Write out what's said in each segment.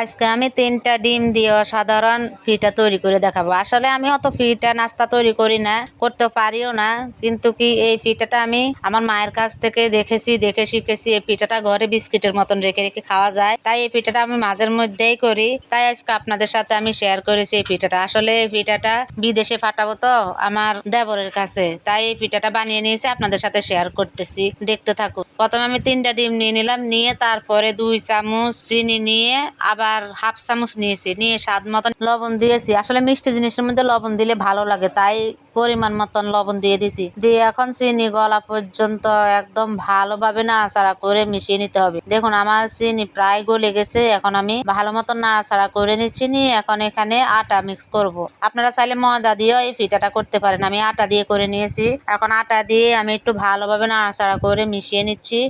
আজকে আমি তিনটা ডিম দিয়ে সাধারণ ফিটা তৈরি করে দেখাবো। আসলে আমি অত ফিটা নাস্তা তৈরি করি না, করতে পারিও না, কিন্তু কি এই ফিটাটা আমি আমার মায়ের কাছ থেকে দেখেছি, দেখে শিখেছি, এই পিঠাটা ঘরে বিস্কিটের মতন রেখে রেখে খাওয়া যায়। তাই এই পিঠাটা আমি মাঝের মধ্যেই করি। তাই আজকে আপনাদের সাথে আমি শেয়ার করেছি এই পিঠাটা আসলে এই পিঠাটা বিদেশে ফাটাবো তো আমার দেবরের কাছে। তাই এই পিঠাটা বানিয়ে নিয়েছি, আপনাদের সাথে শেয়ার করতেছি। দেখতে থাকুন। প্রথমে আমি তিনটা ডিম নিয়ে নিলাম, নিয়ে তারপরে দুই চামচ চিনি নিয়ে আবার হাফ চামচ নিয়েছি, নিয়ে স্বাদ মতন লবণ দিয়েছি। আসলে মিষ্টি জিনিসের মধ্যে লবণ দিলে ভালো লাগে, তাই পরিমাণ মতন লবণ দিয়ে দিছি। দিয়ে এখন চিনি গলা পর্যন্ত একদম ভালোভাবে নাড়াচাড়া করে মিশিয়ে নিতে হবে। দেখুন, আমার চিনি প্রায় গলে গেছে, এখন আমি ভালো মতন নাড়াচাড়া করে নিচ্ছি, নিয়ে এখন এখানে আটা মিক্স করব। আপনারা চাইলে ময়দা দিয়েও এই ফিটাটা করতে পারেন। আমি আটা দিয়ে করে নিয়েছি। এখন আটা দিয়ে আমি একটু ভালোভাবে নাড়াচাড়া করে মিশিয়ে নিচ্ছি।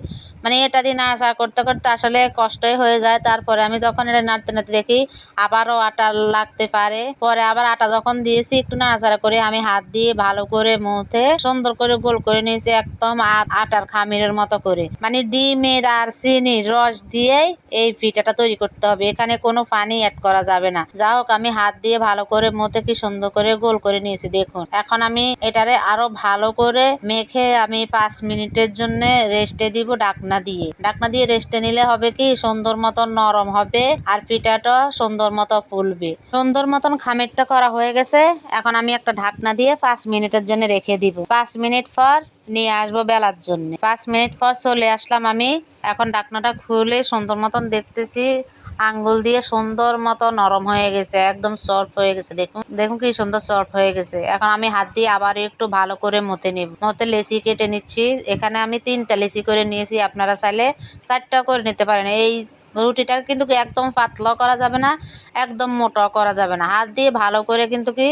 মানে এটা দিয়ে নাড়াচাড়া করতে করতে আসলে কষ্টই হয়ে যায়। তারপরে আমি যখন এটা নাড়তে নাড়তে দেখি আবারও আটা লাগতে পারে। পরে আবার আটা যখন দিয়েছি একটু নাড়াচাড়া করে আমি হাত দিয়ে ভালো করে মুথে সুন্দর করে গোল করে নিয়েছি একদম আটার খামিরের মতো করে। মানে ডিমের আর চিনির রস দিয়েই এই পিঠাটা তৈরি করতে হবে। এখানে কোনো পানি অ্যাড করা যাবে না। যা হোক, আমি হাত দিয়ে ভালো করে মতে কি সুন্দর করে গোল করে নিয়েছি, দেখুন। এখন আমি এটারে আরও ভালো করে মেখে আমি পাঁচ মিনিটের জন্য রেস্টে দিব, ডাকনা দিয়ে। ডাকনা দিয়ে রেস্টে নিলে হবে কি, সুন্দর মতন নরম হবে আর পিঠাটা সুন্দর মতো ফুলবে। সুন্দর মতন খামেরটা করা হয়ে গেছে। এখন আমি একটা ঢাকনা দিয়ে পাঁচ মিনিটের জন্য রেখে দিব। পাঁচ মিনিট পর নিয়ে আসব বেলার জন্য। পাঁচ মিনিট পর চলে আসলাম আমি। এখন ঢাকনাটা খুলে সুন্দর মতন দেখতেছি। আঙ্গুল দিয়ে সুন্দর মতো নরম হয়ে গেছে, একদম সফট হয়ে গেছে। দেখুন দেখুন কি সুন্দর সফট হয়ে গেছে। এখন আমি হাত দিয়ে আবার একটু ভালো করে মতে নিব। মতে লেসি কেটে নিচ্ছি। এখানে আমি তিনটা লেসি করে নিয়েছি, আপনারা চাইলে চারটা করে নিতে পারেন। এই রুটিটা কিন্তু একদম পাতলা করা যাবে না, একদম মোটা করা যাবে না। হাত দিয়ে ভালো করে কিন্তু কি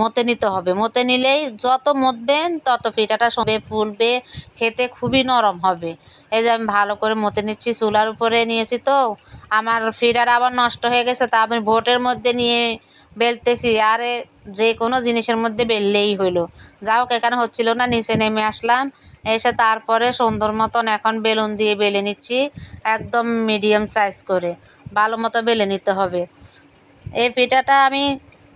মতে নিতে হবে। মতে নিলেই যত মতবেন তত পিঠাটা সবে ফুলবে, খেতে খুবই নরম হবে। এই যে আমি ভালো করে মতে নিচ্ছি, চুলার উপরে নিয়েছি তো, আমার ফিরার আবার নষ্ট হয়ে গেছে, তা আমি ভোটের মধ্যে নিয়ে বেলতেছি আরে যে কোনো জিনিসের মধ্যে বেললেই হইল। যা হোক, এখানে হচ্ছিল না, নিচে নেমে আসলাম। এসে তারপরে সুন্দর মতন এখন বেলুন দিয়ে বেলে নিচ্ছি, একদম মিডিয়াম সাইজ করে। ভালো মতো বেলে নিতে হবে। এই পিঠাটা আমি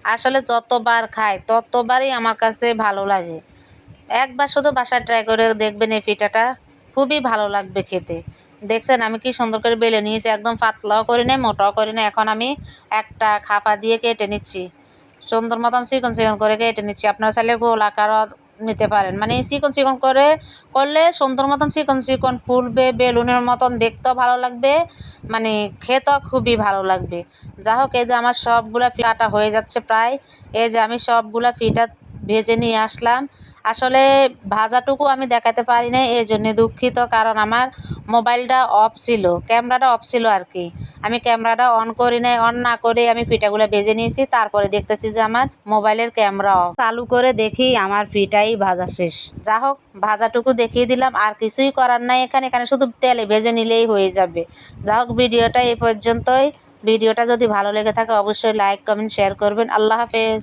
আসলে যতবার খাই, ততবারই আমার কাছে ভালো লাগে। একবার শুধু বাসায় ট্রাই করে দেখবেন এই পিঠাটা। খুবই ভালো লাগবে খেতে। দেখছেন আমি কি সুন্দর করে বেলে নিয়েছি, একদম পাতলাও করি নাই, মোটাও করি না এখন আমি একটা খাপা দিয়ে কেটে নিচ্ছি। সুন্দর মতন চিকন চিকন করে কেটে নিচ্ছি। আপনারা চাইলে গোল আকারও নিতে পারেন। মানে চিকন চিকন করে করলে সুন্দর মতন চিকন চিকন ফুলবে, বেলুনের মতন দেখতেও ভালো লাগবে মানে খেতেও খুবই ভালো লাগবে। যা হোক, এই যে আমার সবগুলা কাটা হয়ে যাচ্ছে প্রায়। এই যে আমি সবগুলা ফিটা ভেজে নিয়ে আসলাম। আসলে ভাজাটুকু আমি দেখাতে পারি না এই জন্যে দুঃখিত, কারণ আমার মোবাইলটা অফ ছিল, ক্যামেরাটা অফ ছিল আর কি। আমি ক্যামেরাটা অন করি নাই, অন না করে আমি ফিটাগুলো ভেজে নিয়েছি, তারপরে দেখতেছি যে আমার মোবাইলের ক্যামেরা অফ। চালু করে দেখি আমার ফিটাই ভাজা শেষ। যা হোক, ভাজাটুকু দেখিয়ে দিলাম, আর কিছুই করার নাই এখানে এখানে শুধু তেলে ভেজে নিলেই হয়ে যাবে। যা হোক, ভিডিওটা এই পর্যন্তই। ভিডিওটা যদি ভালো লেগে থাকে, অবশ্যই লাইক, কমেন্ট, শেয়ার করবেন। আল্লাহ হাফেজ।